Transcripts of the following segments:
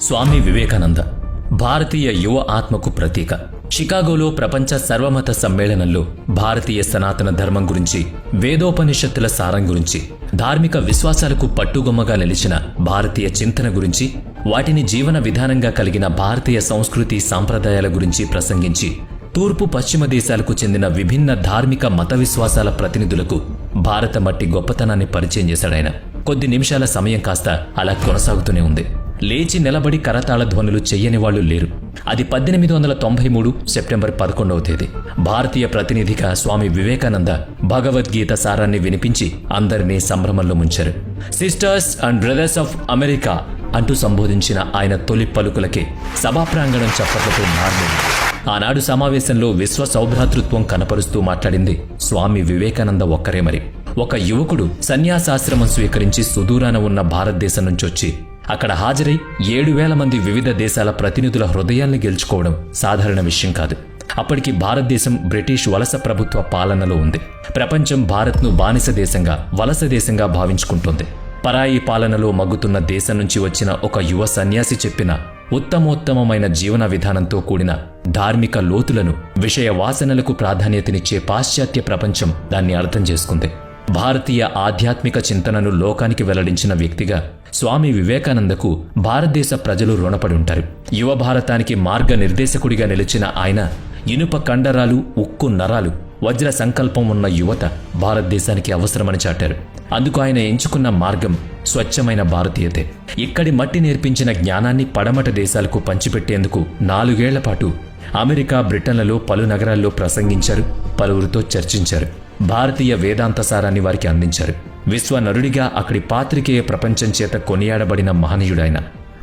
స్వామి వివేకానంద భారతీయ యువ ఆత్మకు ప్రతీక. షికాగోలో ప్రపంచ సర్వమత సమ్మేళనంలో భారతీయ సనాతన ధర్మం గురించి వేదోపనిషత్తుల సారం గురించి ధార్మిక విశ్వాసాలకు పట్టుగొమ్మగా నిలిచిన భారతీయ చింతన గురించి వాటిని జీవన విధానంగా కలిగిన భారతీయ సంస్కృతి సాంప్రదాయాల గురించి ప్రసంగించి తూర్పు పశ్చిమ దేశాలకు చెందిన విభిన్న ధార్మిక మత విశ్వాసాల ప్రతినిధులకు భారత మట్టి గొప్పతనాన్ని పరిచయం చేశాడాయన. కొద్ది నిమిషాల సమయం కాస్త అలా కొనసాగుతూనే ఉంది. లేచి నిలబడి కరతాళ ధ్వనులు చెయ్యని వాళ్ళు లేరు. అది పద్దెనిమిది వందల తొంభై మూడు సెప్టెంబర్ పదకొండవ తేదీ. భారతీయ ప్రతినిధిగా స్వామి వివేకానంద భగవద్గీత సారాన్ని వినిపించి అందరినీ సంభ్రమంలో ముంచారు. Sisters and brothers of America అంటూ సంబోధించిన ఆయన తొలి పలుకులకే సభా ప్రాంగణం చప్పట్లతో మారింది ఆనాడు సమావేశంలో విశ్వ సౌభ్రాతృత్వం కనపరుస్తూ మాట్లాడింది స్వామి వివేకానంద ఒక్కరే మరి. ఒక యువకుడు సన్యాసాశ్రమం స్వీకరించి సుదూరాన ఉన్న భారతదేశం నుంచి వచ్చి అక్కడ హాజరై ఏడు వేల మంది వివిధ దేశాల ప్రతినిధుల హృదయాల్ని గెలుచుకోవడం సాధారణ విషయం కాదు. అప్పటికి భారతదేశం బ్రిటిష్ వలస ప్రభుత్వ పాలనలో ఉంది. ప్రపంచం భారత్ను బానిస దేశంగా వలస దేశంగా భావించుకుంటోంది. పరాయి పాలనలో మగ్గుతున్న దేశం నుంచి వచ్చిన ఒక యువ సన్యాసి చెప్పిన ఉత్తమోత్తమమైన జీవన విధానంతో కూడిన ధార్మిక లోతులను విషయ వాసనలకు ప్రాధాన్యతనిచ్చే పాశ్చాత్య ప్రపంచం దాన్ని అర్థం చేసుకుంది. భారతీయ ఆధ్యాత్మిక చింతనను లోకానికి వెల్లడించిన వ్యక్తిగా స్వామి వివేకానందకు భారతదేశ ప్రజలు రుణపడి ఉంటారు. యువ భారతానికి మార్గ నిర్దేశకుడిగా నిలిచిన ఆయన ఇనుప కండరాలు ఉక్కు నరాలు వజ్ర సంకల్పం ఉన్న యువత భారతదేశానికి అవసరమని చాటారు. అందుకు ఆయన ఎంచుకున్న మార్గం స్వచ్ఛమైన భారతీయతే. ఇక్కడి మట్టి నేర్పించిన జ్ఞానాన్ని పడమట దేశాలకు పంచిపెట్టేందుకు నాలుగేళ్ళ పాటు అమెరికా బ్రిటన్లలో పలు నగరాల్లో ప్రసంగించారు పలువురితో చర్చించారు. భారతీయ వేదాంత సారాన్ని వారికి అందించారు. విశ్వనరుడిగా అక్కడి పాత్రికేయ ప్రపంచం చేత కొనియాడబడిన మహనీయుడైన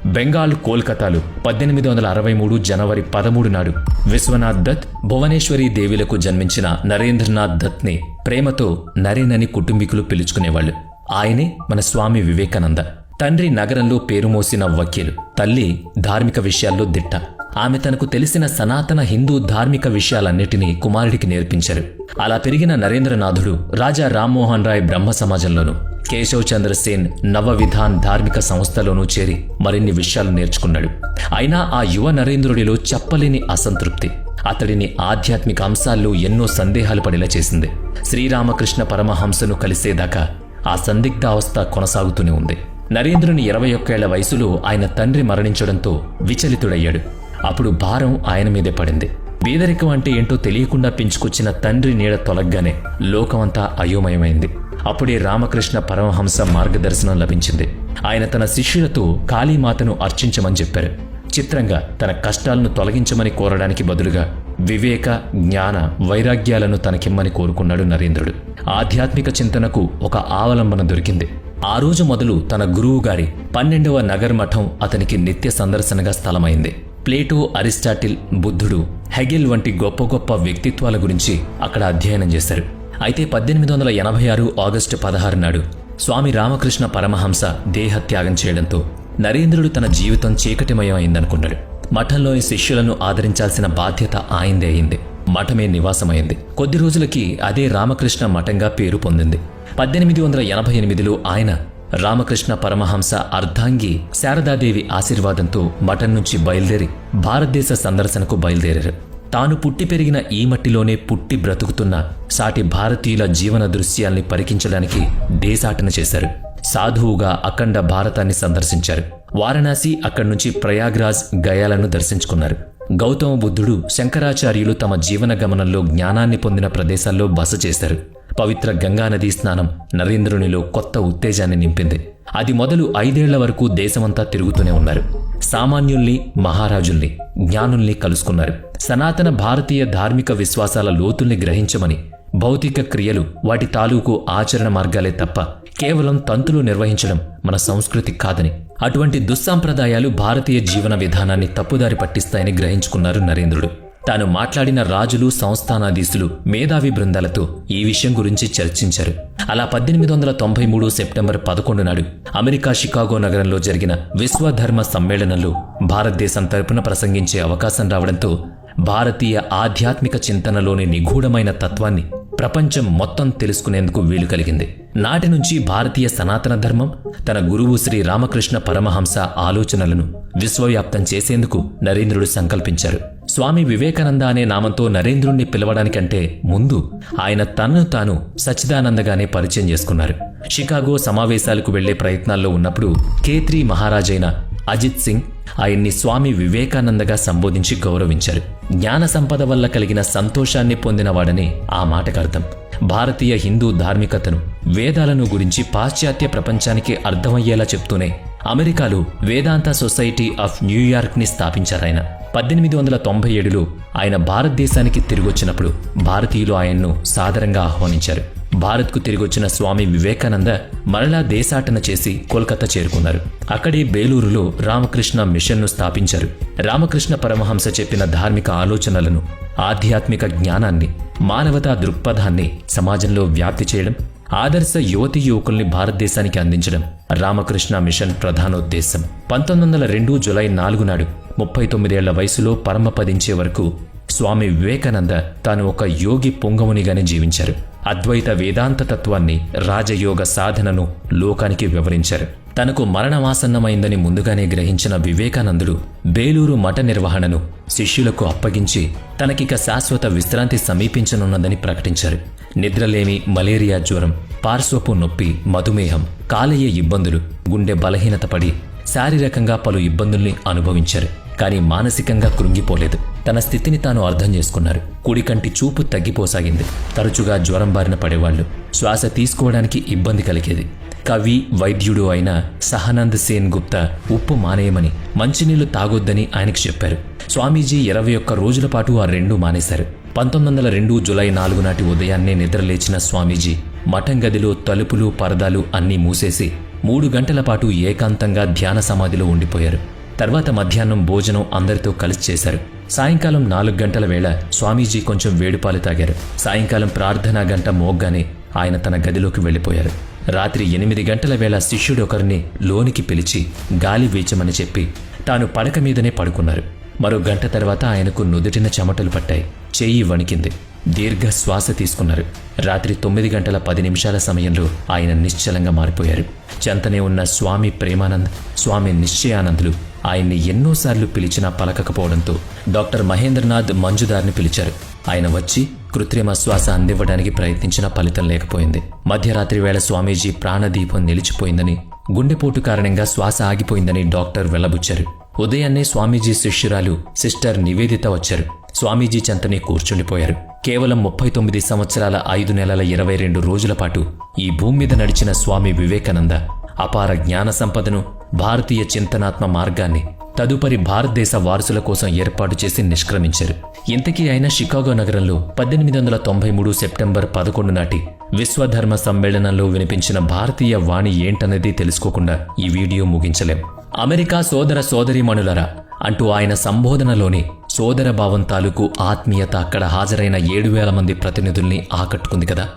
బెంగాల్ కోల్కతాలు పద్దెనిమిది వందల అరవై మూడు జనవరి పదమూడు నాడు విశ్వనాథ్ దత్ భువనేశ్వరి దేవిలకు జన్మించిన నరేంద్రనాథ్ దత్ని ప్రేమతో నరేనని కుటుంబీకులు పిలుచుకునేవాళ్ళు ఆయనే మన స్వామి వివేకానంద. తండ్రి నగరంలో పేరుమోసిన వకీలు తల్లి ధార్మిక విషయాల్లో దిట్ట. ఆమె తనకు తెలిసిన సనాతన హిందూ ధార్మిక విషయాలన్నిటినీ కుమారుడికి నేర్పించారు. అలా పెరిగిన నరేంద్రనాథుడు రాజా రామ్మోహన్ రాయ్ బ్రహ్మ సమాజంలోను కేశవ్ చంద్ర సేన్ నవ విధాన్ ధార్మిక సంస్థలోనూ చేరి మరిన్ని విషయాలు నేర్చుకున్నాడు. అయినా ఆ యువ నరేంద్రుడిలో చెప్పలేని అసంతృప్తి. అతడిని ఆధ్యాత్మిక అంశాల్లో ఎన్నో సందేహాలు పడేలా చేసింది శ్రీరామకృష్ణ పరమహంసను కలిసేదాకా ఆ సందిగ్ధ అవస్థ కొనసాగుతూనే ఉంది. నరేంద్రుని ఇరవై ఒక్కేళ్ళ వయసులో ఆయన తండ్రి మరణించడంతో విచలితుడయ్యాడు. అప్పుడు భారం ఆయన మీదే పడింది. పేదరికం అంటే ఏంటో తెలియకుండా పెంచుకొచ్చిన తండ్రి నీడ తొలగ్గానే లోకమంతా అయోమయమైంది. అప్పుడే రామకృష్ణ పరమహంస మార్గదర్శనం లభించింది. ఆయన తన శిష్యులతో కాళీమాతను అర్చించమని చెప్పారు. చిత్రంగా తన కష్టాలను తొలగించమని కోరడానికి బదులుగా వివేక జ్ఞాన వైరాగ్యాలను తనకిమ్మని కోరుకున్నాడు నరేంద్రుడు. ఆధ్యాత్మిక చింతనకు ఒక ఆవలంబన దొరికింది. ఆ రోజు మొదలు తన గురువు గారి పన్నెండవ నగర్ మఠం అతనికి నిత్య సందర్శనగా స్థలమైంది. ప్లేటో అరిస్టాటిల్ బుద్ధుడు హెగెల్ వంటి గొప్ప గొప్ప వ్యక్తిత్వాల గురించి అక్కడ అధ్యయనం చేశారు. అయితే పద్దెనిమిది వందల ఎనభై ఆరు ఆగస్టు పదహారు నాడు స్వామి రామకృష్ణ పరమహంస దేహత్యాగం చేయడంతో నరేంద్రుడు తన జీవితం చీకటిమయం అయిందనుకున్నాడు. మఠంలోని శిష్యులను ఆదరించాల్సిన బాధ్యత ఆయిందే అయింది. మఠమే నివాసమైంది. కొద్ది రోజులకి అదే రామకృష్ణ మఠంగా పేరు పొందింది. పద్దెనిమిది వందల ఎనభై ఎనిమిదిలో ఆయన రామకృష్ణ పరమహంస అర్ధాంగి శారదాదేవి ఆశీర్వాదంతో మఠం నుంచి బయలుదేరి భారతదేశ సందర్శనకు బయలుదేరారు. తాను పుట్టి పెరిగిన ఈ మట్టిలోనే పుట్టి బ్రతుకుతున్న సాటి భారతీయుల జీవన దృశ్యాల్ని పరికించడానికి దేశాటన చేశారు. సాధువుగా అఖండ భారతాన్ని సందర్శించారు. వారణాసి అక్కడి నుంచి ప్రయాగ్రాజ్ గయాలను దర్శించుకున్నారు. గౌతమ బుద్ధుడు శంకరాచార్యులు తమ జీవన గమనంలో జ్ఞానాన్ని పొందిన ప్రదేశాల్లో బస చేశారు. పవిత్ర గంగానదీ స్నానం నరేంద్రునిలో కొత్త ఉత్తేజాన్ని నింపింది. అది మొదలు ఐదేళ్ళ వరకు దేశమంతా తిరుగుతూనే ఉన్నారు. సామాన్యుల్ని మహారాజుల్ని జ్ఞానుల్ని కలుసుకున్నారు. సనాతన భారతీయ ధార్మిక విశ్వాసాల లోతుల్ని గ్రహించమని భౌతిక క్రియలు వాటి తాలూకు ఆచరణ మార్గాలే తప్ప కేవలం తంతులు నిర్వహించడం మన సంస్కృతి కాదని. అటువంటి దుస్సాంప్రదాయాలు భారతీయ జీవన విధానాన్ని తప్పుదారి పట్టిస్తాయని గ్రహించుకున్నారు నరేంద్రుడు. తాను మాట్లాడిన రాజులు సంస్థానాధీశులు మేధావి బృందాలతో ఈ విషయం గురించి చర్చించారు. అలా పద్దెనిమిది వందల తొంభై మూడు సెప్టెంబర్ పదకొండు నాడు అమెరికా షికాగో నగరంలో జరిగిన విశ్వధర్మ సమ్మేళనంలో భారతదేశం తరపున ప్రసంగించే అవకాశం రావడంతో భారతీయ ఆధ్యాత్మిక చింతనలోని నిగూఢమైన తత్వాన్ని ప్రపంచం మొత్తం తెలుసుకునేందుకు వీలు కలిగింది. నాటి నుంచి భారతీయ సనాతన ధర్మం తన గురువు శ్రీ రామకృష్ణ పరమహంస ఆలోచనలను విశ్వవ్యాప్తం చేసేందుకు నరేంద్రుడు సంకల్పించారు. స్వామి వివేకానంద అనే నామంతో నరేంద్రుణ్ణి పిలవడానికంటే ముందు ఆయన తనను తాను సచ్చిదానందగానే పరిచయం చేసుకున్నారు. షికాగో సమావేశాలకు వెళ్ళే ప్రయత్నాల్లో ఉన్నప్పుడు కేత్రి మహారాజైన అజిత్ సింగ్ ఆయన్ని స్వామి వివేకానందగా సంబోధించి గౌరవించారు. జ్ఞాన సంపద వల్ల కలిగిన సంతోషాన్ని పొందినవాడని ఆ మాటకు అర్థం. భారతీయ హిందూ ధార్మికతను వేదాలను గురించి పాశ్చాత్య ప్రపంచానికి అర్థమయ్యేలా చెప్తూనే అమెరికాలో వేదాంత సొసైటీ ఆఫ్ న్యూయార్క్ని స్థాపించారాయన. పద్దెనిమిది వందల తొంభై ఏడులో ఆయన భారతదేశానికి తిరిగొచ్చినప్పుడు భారతీయులు ఆయన్ను సాదరంగా ఆహ్వానించారు. భారత్కు తిరిగొచ్చిన స్వామి వివేకానంద మరలా దేశాటన చేసి కోల్కతా చేరుకున్నారు. అక్కడే బేలూరులో రామకృష్ణ మిషన్ను స్థాపించారు. రామకృష్ణ పరమహంస చెప్పిన ధార్మిక ఆలోచనలను ఆధ్యాత్మిక జ్ఞానాన్ని మానవతా దృక్పథాన్ని సమాజంలో వ్యాప్తి చేయడం ఆదర్శ యువతి యువకుల్ని భారతదేశానికి అందించడం రామకృష్ణ మిషన్ ప్రధానోద్దేశం. పంతొమ్మిది వందల రెండు జులై నాలుగు నాడు ముప్పై తొమ్మిదేళ్ళ వయసులో పరమపదించే వరకు స్వామి వివేకానంద తాను ఒక యోగి పొంగమునిగానే జీవించారు. అద్వైత వేదాంత తత్వాన్ని రాజయోగ సాధనను లోకానికి వివరించారు. తనకు మరణమాసన్నమైందని ముందుగానే గ్రహించిన వివేకానందుడు బేలూరు మఠ నిర్వహణను శిష్యులకు అప్పగించి తనకిక శాశ్వత విశ్రాంతి సమీపించనున్నదని ప్రకటించారు. నిద్రలేమి మలేరియా జ్వరం పార్శ్వపు నొప్పి మధుమేహం కాలేయ ఇబ్బందులు గుండె బలహీనత పడి శారీరకంగా పలు ఇబ్బందుల్ని అనుభవించారు. కానీ మానసికంగా కృంగిపోలేదు. తన స్థితిని తాను అర్థం చేసుకున్నారు. కుడికంటి చూపు తగ్గిపోసాగింది. తరచుగా జ్వరం బారిన పడేవాళ్ళు శ్వాస తీసుకోవడానికి ఇబ్బంది కలిగేది. కవి వైద్యుడు అయిన సహనంద్ సేన్ గుప్తా ఉప్పు మానేయమని మంచినీళ్ళు తాగొద్దని ఆయనకు చెప్పారు. స్వామీజీ ఇరవై ఒక్క రోజుల పాటు ఆ రెండు మానేశారు. పంతొమ్మిది వందల రెండు జులై నాలుగు నాటి ఉదయాన్నే నిద్రలేచిన స్వామీజీ మఠం గదిలో తలుపులు పరదాలు అన్నీ మూసేసి మూడు గంటల పాటు ఏకాంతంగా ధ్యాన సమాధిలో ఉండిపోయారు. తర్వాత మధ్యాహ్నం భోజనం అందరితో కలిసి చేశారు. సాయంకాలం నాలుగు గంటల వేళ స్వామీజీ కొంచెం వేడిపాలు తాగారు. సాయంకాలం ప్రార్థనా గంట మోగ్గానే ఆయన తన గదిలోకి వెళ్ళిపోయారు. రాత్రి ఎనిమిది గంటల వేళ శిష్యుడొకరిని లోనికి పిలిచి గాలి వీచమని చెప్పి తాను పడక మీదనే పడుకున్నారు. మరో గంట తర్వాత ఆయనకు నుదుటిన చెమటలు పట్టాయి. చెయ్యి వణికింది. దీర్ఘ శ్వాస తీసుకున్నారు. రాత్రి తొమ్మిది గంటల పది నిమిషాల సమయంలో ఆయన నిశ్చలంగా మారిపోయారు. చెంతనే ఉన్న స్వామి ప్రేమానంద్ స్వామి నిశ్చయానందులు ఆయన్ని ఎన్నోసార్లు పిలిచినా పలకకపోవడంతో డాక్టర్ మహేంద్రనాథ్ మంజుదార్ని పిలిచారు. ఆయన వచ్చి కృత్రిమ శ్వాస అందివ్వడానికి ప్రయత్నించినా ఫలితం లేకపోయింది. మధ్యరాత్రి వేళ స్వామీజీ ప్రాణదీపం నిలిచిపోయిందని గుండెపోటు కారణంగా శ్వాస ఆగిపోయిందని డాక్టర్ వెళ్ళబుచ్చారు. ఉదయాన్నే స్వామీజీ శిష్యురాలు సిస్టర్ నివేదిత వచ్చారు. స్వామీజీ చెంతనే కూర్చుండిపోయారు. కేవలం ముప్పై తొమ్మిది సంవత్సరాల ఐదు నెలల ఇరవై రెండు రోజుల పాటు ఈ భూమి మీద నడిచిన స్వామి వివేకానంద అపార జ్ఞాన సంపదను భారతీయ చింతనాత్మ మార్గాన్ని తదుపరి భారతదేశ వారసుల కోసం ఏర్పాటు చేసి నిష్క్రమించారు. ఇంతకీ ఆయన షికాగో నగరంలో పద్దెనిమిది వందల తొంభై మూడు సెప్టెంబర్ పదకొండు నాటి విశ్వధర్మ సమ్మేళనంలో వినిపించిన భారతీయ వాణి ఏంటనేది తెలుసుకోకుండా ఈ వీడియో ముగించలేం. అమెరికా సోదర సోదరీమణులరా అంటూ ఆయన సంబోధనలోని సోదర భావం తాలూకు ఆత్మీయత అక్కడ హాజరైన ఏడు వేల మంది ప్రతినిధుల్ని ఆకట్టుకుంది కదా.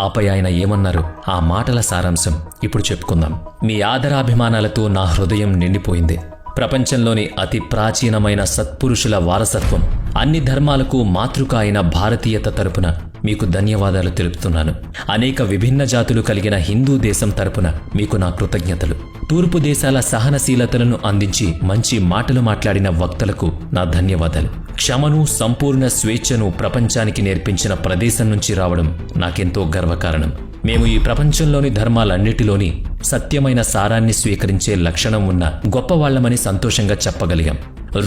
ఆపై ఆయన ఏమన్నారు? ఆ మాటల సారాంశం ఇప్పుడు చెప్పుకుందాం. మీ ఆదరాభిమానాలతో నా హృదయం నిండిపోయింది. ప్రపంచంలోని అతి ప్రాచీనమైన సత్పురుషుల వారసత్వం అన్ని ధర్మాలకు మాతృక అయిన భారతీయత తరపున మీకు ధన్యవాదాలు తెలుపుతున్నాను. అనేక విభిన్న జాతులు కలిగిన హిందూ దేశం తరపున మీకు నా కృతజ్ఞతలు. తూర్పు దేశాల సహనశీలతలను అందించి మంచి మాటలు మాట్లాడిన వక్తలకు నా ధన్యవాదాలు. క్షమను సంపూర్ణ స్వేచ్ఛను ప్రపంచానికి నేర్పించిన ప్రదేశం నుంచి రావడం నాకెంతో గర్వకారణం. మేము ఈ ప్రపంచంలోని ధర్మాలన్నిటిలోని సత్యమైన సారాన్ని స్వీకరించే లక్షణం ఉన్న గొప్పవాళ్ళమని సంతోషంగా చెప్పగలిగాం.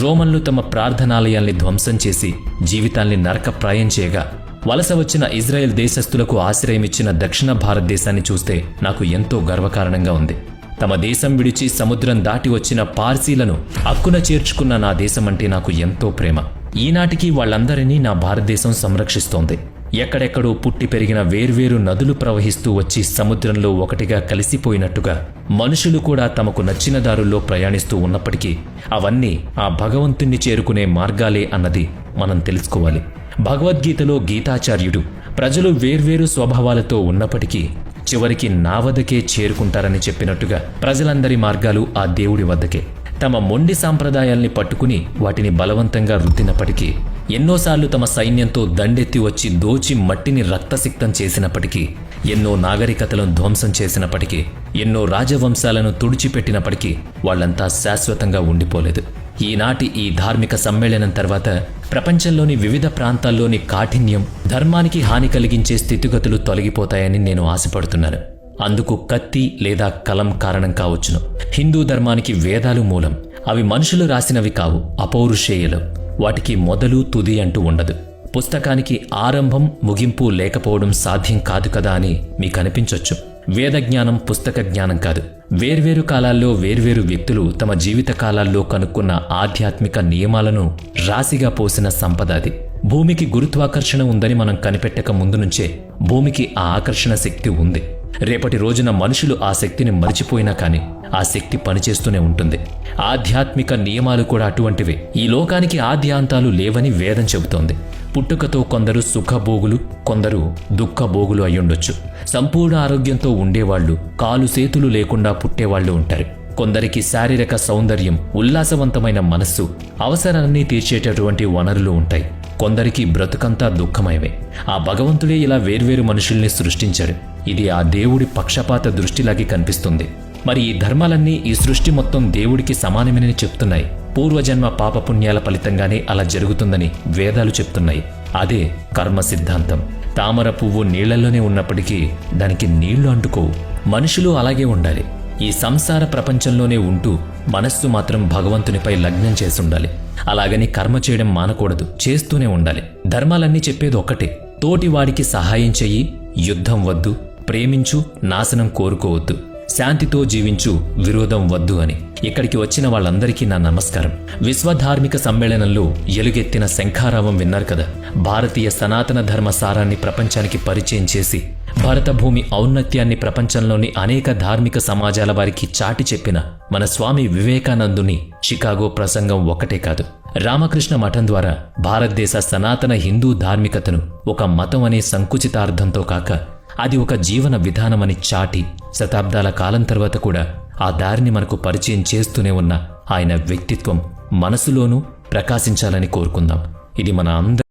రోమన్లు తమ ప్రార్థనాలయాల్ని ధ్వంసం చేసి జీవితాల్ని నరకప్రాయం చేయగా వలస వచ్చిన ఇజ్రాయెల్ దేశస్థులకు ఆశ్రయమిచ్చిన దక్షిణ భారతదేశాన్ని చూస్తే నాకు ఎంతో గర్వకారణంగా ఉంది. తమ దేశం విడిచి సముద్రం దాటి వచ్చిన పార్సీలను అక్కున చేర్చుకున్న నా దేశం అంటే నాకు ఎంతో ప్రేమ. ఈనాటికి వాళ్ళందరినీ నా భారతదేశం సంరక్షిస్తోంది. ఎక్కడెక్కడో పుట్టి పెరిగిన వేర్వేరు నదులు ప్రవహిస్తూ వచ్చి సముద్రంలో ఒకటిగా కలిసిపోయినట్టుగా మనుషులు కూడా తమకు నచ్చిన దారుల్లో ప్రయాణిస్తూ ఉన్నప్పటికీ అవన్నీ ఆ భగవంతుణ్ణి చేరుకునే మార్గాలే అన్నది మనం తెలుసుకోవాలి. భగవద్గీతలో గీతాచార్యుడు ప్రజలు వేర్వేరు స్వభావాలతో ఉన్నప్పటికీ చివరికి నా వద్దకే చేరుకుంటారని చెప్పినట్టుగా ప్రజలందరి మార్గాలు ఆ దేవుడి వద్దకే. తమ మొండి సాంప్రదాయాల్ని పట్టుకుని వాటిని బలవంతంగా రుద్దినప్పటికీ ఎన్నోసార్లు తమ సైన్యంతో దండెత్తి వచ్చి దోచి మట్టిని రక్తసిక్తం చేసినప్పటికీ ఎన్నో నాగరికతలను ధ్వంసం చేసినప్పటికీ ఎన్నో రాజవంశాలను తుడిచిపెట్టినప్పటికీ వాళ్ళంతా శాశ్వతంగా ఉండిపోలేదు. ఈనాటి ఈ ధార్మిక సమ్మేళనం తర్వాత ప్రపంచంలోని వివిధ ప్రాంతాల్లోని కాఠిన్యం ధర్మానికి హాని కలిగించే స్థితిగతులు తొలగిపోతాయని నేను ఆశపడుతున్నాను. అందుకు కత్తి లేదా కలం కారణం కావచ్చును. హిందూ ధర్మానికి వేదాలు మూలం. అవి మనుషులు రాసినవి కావు అపౌరుషేయులు. వాటికి మొదలు తుది అంటూ ఉండదు. పుస్తకానికి ఆరంభం ముగింపు లేకపోవడం సాధ్యం కాదు కదా అని మీకు అనిపించవచ్చు వేద జ్ఞానం పుస్తక జ్ఞానం కాదు. వేర్వేరు కాలాల్లో వేర్వేరు వ్యక్తులు తమ జీవిత కాలాల్లో కనుక్కున్న ఆధ్యాత్మిక నియమాలను రాశిగా పోసిన సంపద అది. భూమికి గురుత్వాకర్షణ ఉందని మనం కనిపెట్టక ముందు నుంచే భూమికి ఆ ఆకర్షణ శక్తి ఉంది. రేపటి రోజున మనుషులు ఆ శక్తిని మరిచిపోయినా కానీ ఆ శక్తి పనిచేస్తూనే ఉంటుంది. ఆధ్యాత్మిక నియమాలు కూడా అటువంటివే. ఈ లోకానికి ఆద్యాంతాలు లేవని వేదం చెబుతోంది. పుట్టుకతో కొందరు సుఖభోగులు కొందరు దుఃఖభోగులు అయ్యుండొచ్చు. సంపూర్ణ ఆరోగ్యంతో ఉండేవాళ్ళు కాలు సేతులు లేకుండా పుట్టేవాళ్ళు ఉంటారు. కొందరికి శారీరక సౌందర్యం ఉల్లాసవంతమైన మనస్సు అవసరాన్ని తీర్చేటటువంటి వనరులు ఉంటాయి. కొందరికి బ్రతుకంతా దుఃఖమయమే. ఆ భగవంతుడే ఇలా వేర్వేరు మనుషుల్ని సృష్టించాడు. ఇది ఆ దేవుడి పక్షపాత దృష్టిలాగే కనిపిస్తుంది. మరి ఈ ధర్మాలన్నీ ఈ సృష్టి మొత్తం దేవుడికి సమానమేనని చెప్తున్నాయి. పూర్వజన్మ పాపపుణ్యాల ఫలితంగానే అలా జరుగుతుందని వేదాలు చెప్తున్నాయి. అదే కర్మ సిద్ధాంతం. తామర పువ్వు నీళ్ళలోనే ఉన్నప్పటికీ దానికి నీళ్ళు అంటుకోవు. మనుషులు అలాగే ఉండాలి. ఈ సంసార ప్రపంచంలోనే ఉంటూ మనస్సు మాత్రం భగవంతునిపై లగ్నం చేసుండాలి అలాగని కర్మ చేయడం మానకూడదు చేస్తూనే ఉండాలి. ధర్మాలన్నీ చెప్పేది ఒక్కటే తోటివాడికి సహాయం చెయ్యి యుద్ధం వద్దు ప్రేమించు నాశనం కోరుకోవద్దు. శాంతితో జీవించు విరోధం వద్దు అని. ఇక్కడికి వచ్చిన వాళ్ళందరికీ నా నమస్కారం. విశ్వధార్మిక సమ్మేళనంలో ఎలుగెత్తిన శంఖారావం విన్నారు కదా. భారతీయ సనాతన ధర్మ సారాన్ని ప్రపంచానికి పరిచయం చేసి భరతభూమి ఔన్నత్యాన్ని ప్రపంచంలోని అనేక ధార్మిక సమాజాల వారికి చాటి చెప్పిన మన స్వామి వివేకానందుని చికాగో ప్రసంగం ఒకటే కాదు. రామకృష్ణ మఠం ద్వారా భారతదేశ సనాతన హిందూ ధార్మికతను ఒక మతం అనే సంకుచితార్థంతో కాక అది ఒక జీవన విధానమని చాటి శతాబ్దాల కాలం తర్వాత కూడా ఆ దారిని మనకు పరిచయం చేస్తూనే ఉన్న ఆయన వ్యక్తిత్వం మనసులోనూ ప్రకాశించాలని కోరుకుందాం. ఇది మన అందరి